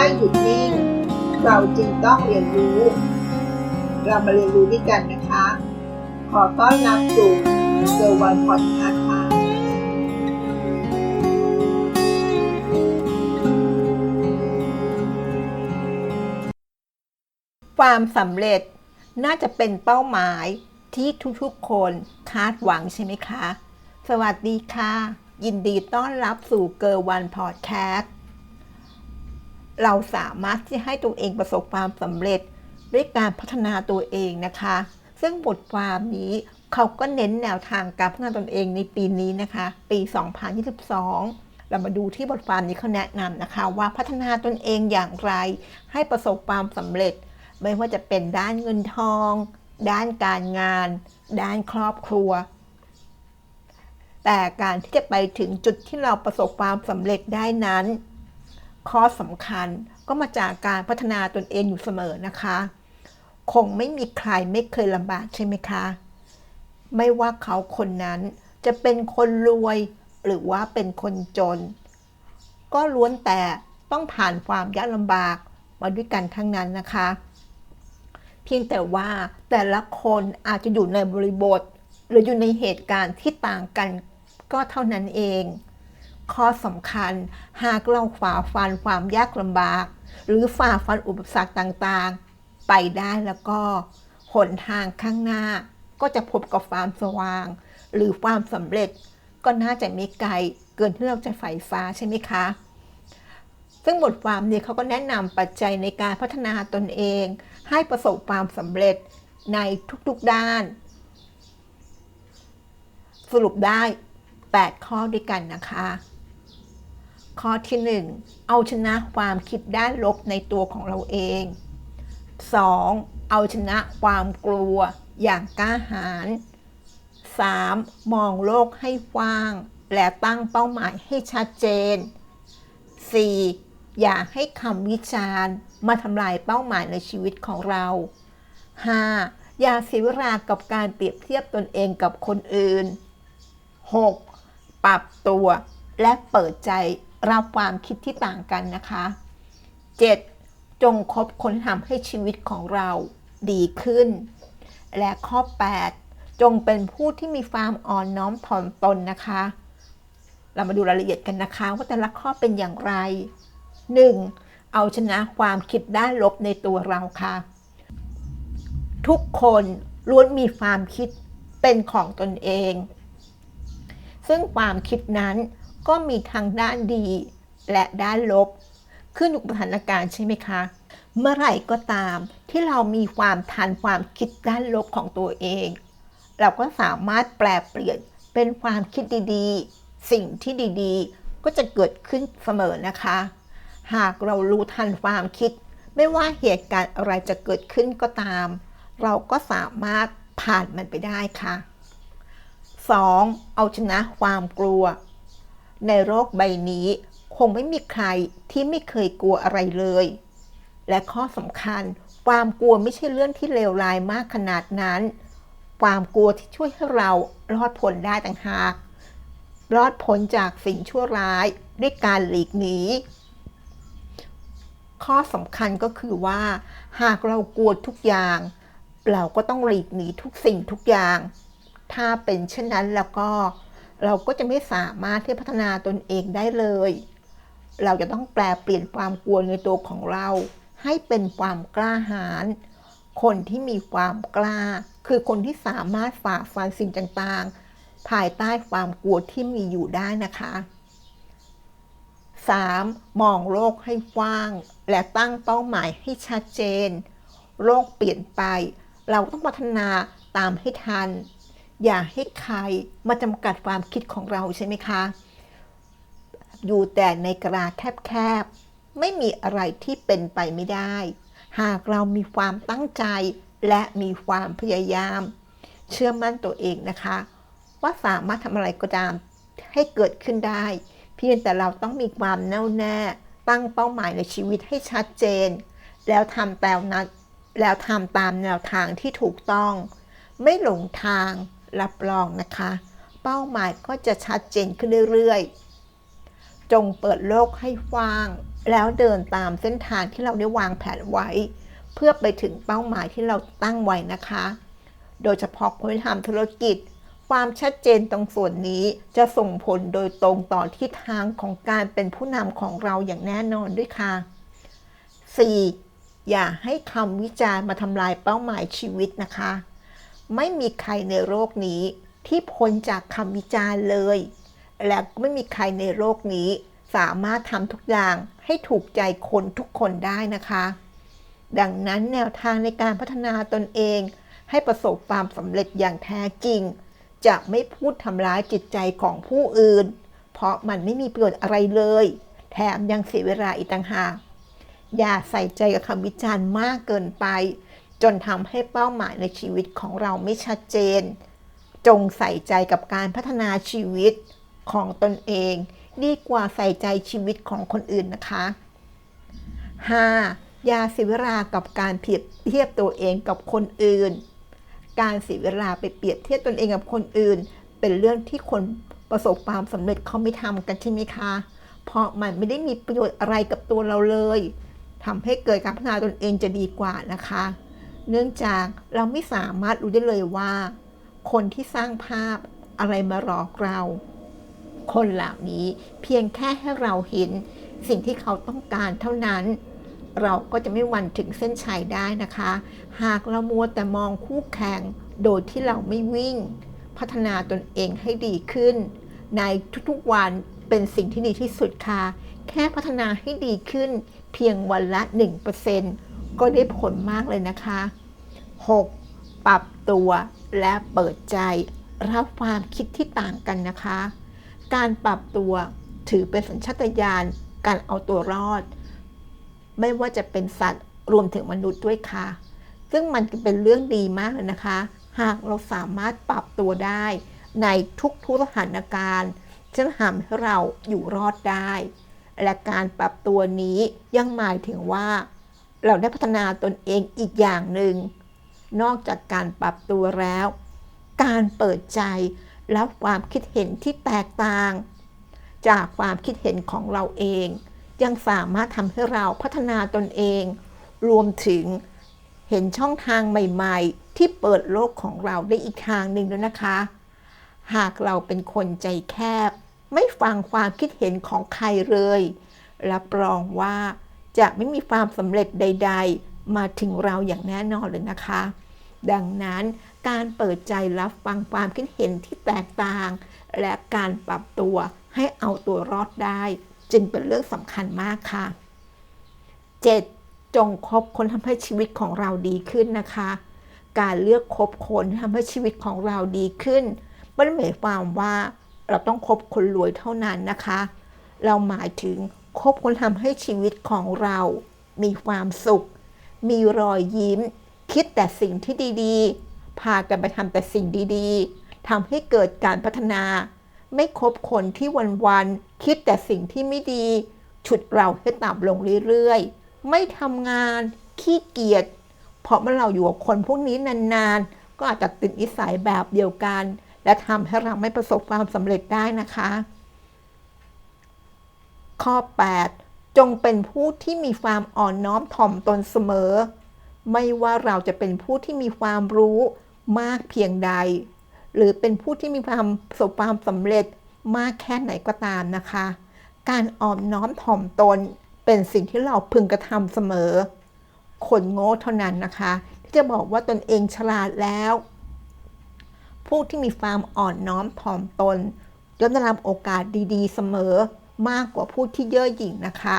ไม่หยุดนิ่ง เราจึงต้องเรียนรู้ เรามาเรียนรู้ด้วยกันนะคะ ขอต้อนรับสู่เซอร์วันพอดคาส์ค่ะความสำเร็จน่าจะเป็นเป้าหมายที่ทุกๆคนคาดหวังใช่ไหมคะ สวัสดีค่ะ ยินดีต้อนรับสู่เกอร์วันพอดแคสต์ เราสามารถที่ให้ตัวเองประสบความสำเร็จ ด้วยการพัฒนาตัวเองนะคะ ซึ่งบทความนี้เขาก็เน้นแนวทางการพัฒนาตนเองในปีนี้นะคะ ปี 2022 เรามาดูที่บทความนี้เขาแนะนำนะคะ ว่าพัฒนาตนเองอย่างไร ให้ประสบความสำเร็จ ไม่ว่าจะเป็นด้านเงินทอง ด้านการงาน ด้านครอบครัว แต่การที่จะไปถึงจุดที่เราประสบความสำเร็จได้นั้น ข้อสำคัญก็มาจากการพัฒนาตนเองอยู่เสมอนะคะ คงไม่มีใครไม่เคยลำบากใช่ไหมคะ ไม่ว่าเขาคนนั้นจะเป็นคนรวยหรือว่าเป็นคนจน ก็ล้วนแต่ต้องผ่านความยากลำบากมาด้วยกันทั้งนั้นนะคะ เพียงแต่ว่าแต่ละคนอาจจะอยู่ในบริบท หรืออยู่ในเหตุการณ์ที่ต่างกันก็เท่านั้นเอง ข้อสำคัญ หากเราฝ่าฟันความยากลำบาก หรือฝ่าฟันอุปสรรคต่างๆ ไปได้แล้วก็หนทางข้างหน้า ก็จะพบกับความสว่าง หรือความสำเร็จ ก็น่าจะไม่ไกลเกินที่เราจะใฝ่ฟ้าใช่ไหมคะ ซึ่งบทความนี้เขาก็แนะนำปัจจัยในการพัฒนาตนเอง ให้ประสบความสำเร็จในทุกๆด้าน สรุปได้ 8 ข้อด้วยกันนะคะ ข้อที่ 1 เอาชนะความคิดด้านลบในตัวของเราเอง 2. เอาชนะความกลัวอย่างกล้าหาญ 3. มองโลกให้กว้าง และตั้งเป้าหมายให้ชัดเจน 4. อย่าให้คำวิจารณ์มาทำลายเป้าหมายในชีวิตของเรา 5. อย่าเสียเวลากับการเปรียบเทียบตนเองกับคนอื่น 6. ปรับตัวและเปิดใจ รับความคิดที่ต่างกันนะคะ 7. จงคบคนที่ทำให้ชีวิตของเราดีขึ้น และข้อ 8 จงเป็นผู้ที่มีความอ่อนน้อมถ่อมตนนะคะ เรามาดูรายละเอียดกันนะคะ ว่าแต่ละข้อเป็นอย่างไร 1. เอาชนะความคิดด้านลบในตัวเราค่ะ ทุกคนล้วนมีความคิดเป็นของตนเอง ซึ่งความคิดนั้น ก็มีทั้งด้านดีและด้านลบ ขึ้นอยู่กับสถานการณ์ใช่ไหมคะ เมื่อไหร่ก็ตามที่เรามีความทันความคิดด้านลบของตัวเอง เราก็สามารถแปลเปลี่ยนเป็นความคิดดีๆ สิ่งที่ดีๆ ก็จะเกิดขึ้นเสมอนะคะ หากเรารู้ทันความคิด ไม่ว่าเหตุการณ์อะไรจะเกิดขึ้นก็ตาม เราก็สามารถผ่านมันไปได้ค่ะ 2. เอาชนะความกลัว ในโลกใบนี้ คงไม่มีใครที่ไม่เคยกลัวอะไรเลย และข้อสำคัญ ความกลัวไม่ใช่เรื่องที่เลวร้ายมากขนาดนั้น ความกลัวที่ช่วยให้เรารอดพ้นได้ต่างหาก รอดพ้นจากสิ่งชั่วร้ายด้วยการหลีกหนีข้อสำคัญก็คือว่า หากเรากลัวทุกอย่าง เราก็ต้องหลีกหนีทุกสิ่งทุกอย่าง ถ้าเป็นเช่นนั้นแล้วก็ เราก็จะไม่สามารถที่พัฒนาตนเองได้เลย เราจะต้องแปลเปลี่ยนความกลัวในตัวของเรา ให้เป็นความกล้าหาญ คนที่มีความกล้า คือคนที่สามารถฝ่าฟันสิ่งต่างๆ ภายใต้ความกลัวที่มีอยู่ได้นะคะ 3. มองโลกให้กว้าง และตั้งเป้าหมายให้ชัดเจน โลกเปลี่ยนไป เราต้องพัฒนาตามให้ทัน อย่าให้ใครมาจำกัดความคิดของเราใช่ไหมคะ อยู่แต่ในกราแคบๆ ไม่มีอะไรที่เป็นไปไม่ได้ หากเรามีความตั้งใจและมีความพยายาม เชื่อมั่นตัวเองนะคะ ว่าสามารถทำอะไรก็ตามให้เกิดขึ้นได้ เพียงแต่เราต้องมีความแน่วแน่ ตั้งเป้าหมายในชีวิตให้ชัดเจน แล้วทำตามนั้นแล้วทำตามแนวทางที่ถูกต้อง ไม่หลงทาง รับรองนะคะ เป้าหมายก็จะชัดเจนขึ้นเรื่อยๆ จงเปิดโลกให้ว้าง แล้วเดินตามเส้นทางที่เราได้วางแผนไว้ เพื่อไปถึงเป้าหมายที่เราตั้งไว้นะคะ โดยเฉพาะคนที่ทำธุรกิจ ความชัดเจนตรงส่วนนี้จะส่งผลโดยตรงต่อทิศทางของการเป็นผู้นำของเราอย่างแน่นอนด้วยค่ะ 4. อย่าให้คำวิจารณ์มาทำลายเป้าหมายชีวิตนะคะ ไม่มีใครในโลกนี้ที่พ้นจากคำวิจารณ์เลย และไม่มีใครในโลกนี้ สามารถทำทุกอย่างให้ถูกใจคนทุกคนได้นะคะ ดังนั้นแนวทางในการพัฒนาตนเอง ให้ประสบความสำเร็จอย่างแท้จริง จะไม่พูดทำร้ายจิตใจของผู้อื่น เพราะมันไม่มีประโยชน์อะไรเลย แถมยังเสียเวลาอีกต่างหากอย่าใส่ใจกับคำวิจารณ์มากเกินไป จนทำให้เป้าหมายในชีวิตของเราไม่ชัดเจน จงใส่ใจกับการพัฒนาชีวิตของตนเอง ดีกว่าใส่ใจชีวิตของคนอื่นนะคะ 5. อย่าเสียเวลากับการเปรียบเทียบตัวเองกับคนอื่น การเสียเวลาไปเปรียบเทียบตนเองกับคนอื่น เป็นเรื่องที่คนประสบความสำเร็จเขาไม่ทำกันใช่ไหมคะ เพราะมันไม่ได้มีประโยชน์อะไรกับตัวเราเลยทำให้เกิดการพัฒนาตนเองจะดีกว่านะคะ เนื่องจากเราไม่สามารถรู้ได้เลยว่า คนที่สร้างภาพอะไรมาหลอกเรา คนเหล่านี้เพียงแค่ให้เราเห็นสิ่งที่เขาต้องการเท่านั้น เราก็จะไม่หวันถึงเส้นชัยได้นะคะ หากเรามัวแต่มองคู่แข่งโดยที่เราไม่วิ่ง พัฒนาตนเองให้ดีขึ้น ในทุกๆวันเป็นสิ่งที่ดีที่สุดค่ะ แค่พัฒนาให้ดีขึ้น เพียงวันละ 1%ก็ได้ผลมากเลยนะคะ 6. ปรับตัวและเปิดใจ รับความคิดที่ต่างกันนะคะ การปรับตัวถือเป็นสัญชาตญาณการเอาตัวรอด ไม่ว่าจะเป็นสัตว์รวมถึงมนุษย์ด้วยค่ะ ซึ่งมันเป็นเรื่องดีมากเลยนะคะ หากเราสามารถปรับตัวได้ในทุกๆสถานการณ์จะทำให้เราอยู่รอดได้ และการปรับตัวนี้ยังหมายถึงว่า เราได้พัฒนาตนเองอีกอย่างหนึ่ง นอกจากการปรับตัวแล้ว การเปิดใจรับความคิดเห็นที่แตกต่าง จากความคิดเห็นของเราเอง ยังสามารถทำให้เราพัฒนาตนเอง รวมถึงเห็นช่องทางใหม่ๆ ที่เปิดโลกของเราได้อีกทางหนึ่งด้วยนะคะ หากเราเป็นคนใจแคบ ไม่ฟังความคิดเห็นของใครเลยรับรองว่าจะไม่มีความสำเร็จใด ๆ มาถึงเราอย่างแน่นอนเลยนะคะ ดังนั้นการเปิดใจรับฟังความคิดเห็นที่แตกต่าง และการปรับตัวให้เอาตัวรอดได้ จึงเป็นเรื่องสำคัญมากค่ะ 7. จงคบคนทำให้ชีวิตของเราดีขึ้นนะคะ การเลือกคบคนที่ทำให้ชีวิตของเราดีขึ้นไม่ได้หมายความว่าเราต้องคบคนรวยเท่านั้นนะคะ เราหมายถึงคบคนทำให้ชีวิตของเรามีความสุข มีรอยยิ้ม คิดแต่สิ่งที่ดีๆ พากันไปทำแต่สิ่งดีๆทำให้เกิดการพัฒนา ไม่คบคนที่วันๆคิดแต่สิ่งที่ไม่ดี ฉุดเราให้ต่ำลงเรื่อยๆ ไม่ทำงาน ขี้เกียจเพราะเมื่อเราอยู่กับคนพวกนี้นานๆ ก็อาจจะติดนิสัยแบบเดียวกัน และทำให้เราไม่ประสบความสำเร็จได้นะคะ ข้อ 8 จงเป็นผู้ที่มีความอ่อนน้อมถ่อมตนเสมอ ไม่ว่าเราจะเป็นผู้ที่มีความรู้มากเพียงใด หรือเป็นผู้ที่มีความประสบความสำเร็จมากแค่ไหนก็ตามนะคะ การอ่อนน้อมถ่อมตนเป็นสิ่งที่เราพึงกระทำเสมอ คนโง่เท่านั้นนะคะ ที่จะบอกว่าตนเองฉลาดแล้ว ผู้ที่มีความอ่อนน้อมถ่อมตนย่อมได้รับโอกาสดีๆ เสมอ มากกว่าผู้ที่เย่อหยิ่งนะคะ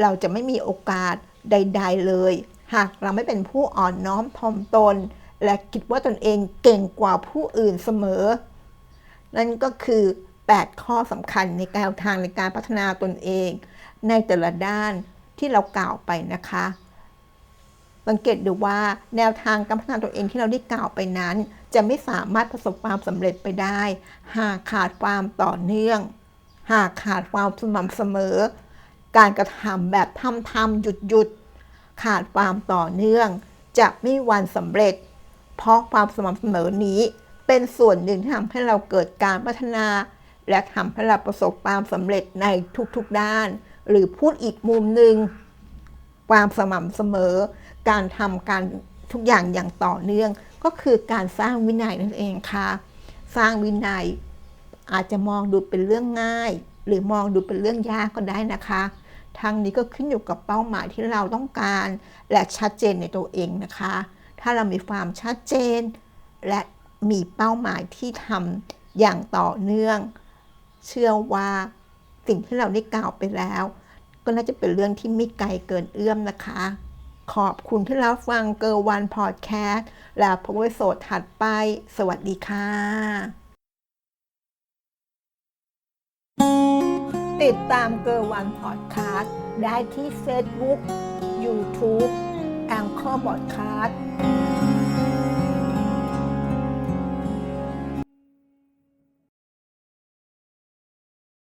เราจะไม่มีโอกาสใด ๆ เลย หากเราไม่เป็นผู้อ่อนน้อมถ่อมตน และคิดว่าตนเองเก่งกว่าผู้อื่นเสมอ นั่นก็คือ 8 ข้อสำคัญในการทางในการพัฒนาตนเอง ในแต่ละด้านที่เรากล่าวไปนะคะสังเกตดูว่าแนวทางการพัฒนาตัวเองที่เราได้กล่าวไปนั้น จะไม่สามารถประสบความสำเร็จไปได้ หากขาดความต่อเนื่อง หากขาดความสม่ำเสมอ การกระทำแบบทำทำหยุดหยุดขาดความต่อเนื่อง จะไม่มีวันสำเร็จ เพราะความสม่ำเสมอนี้เป็นส่วนหนึ่งที่ทำให้เราเกิดการพัฒนา และทำให้เราประสบความสำเร็จในทุกๆด้าน หรือพูดอีกมุมหนึ่งความสม่ำเสมอ การทำการทุกอย่างอย่างต่อเนื่อง ก็คือการสร้างวินัยนั่นเองค่ะ สร้างวินัย อาจจะมองดูเป็นเรื่องง่าย หรือมองดูเป็นเรื่องยากก็ได้นะคะทั้งนี้ก็ขึ้นอยู่กับเป้าหมายที่เราต้องการ และชัดเจนในตัวเองนะคะ ถ้าเรามีความชัดเจน และมีเป้าหมายที่ทำอย่างต่อเนื่อง เชื่อว่าสิ่งที่เราได้กล่าวไปแล้ว ก็น่าจะเป็นเรื่องที่ไม่ไกลเกินเอื้อมนะคะ ขอบคุณที่รับฟังเกอร์วันพอดแคสต์ แล้วพบกันโสดถัดไป สวัสดีค่ะ ติดตามเกอร์วันพอดคาสต์ได้ที่เฟซบุ๊กยูทูบแองเกอร์บอดคาสต์